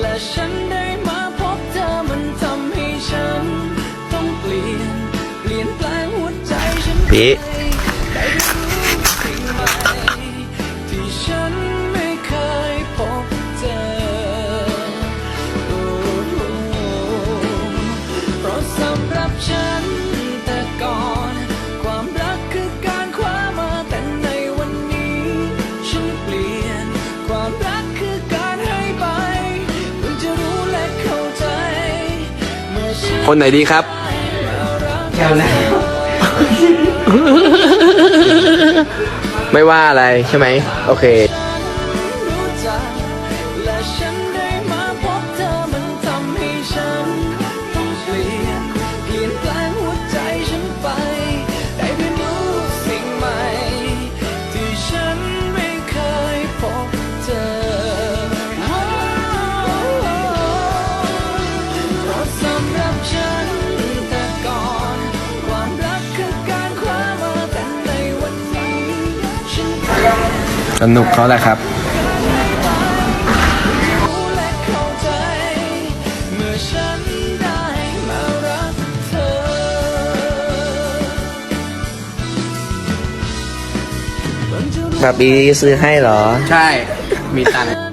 และฉันได้มาพบเธอมันทำให้ฉัน ต้องเปลี่ยน เปลี่ยนแปลงหัวใจฉัน พี่ คนไหนดีครับเดี๋วนะไม่ว่าอะไรใช่ไหม โอเค สนุกเขาแหละครับ แบบบีซื้อให้เหรอ ใช่ มีตังค์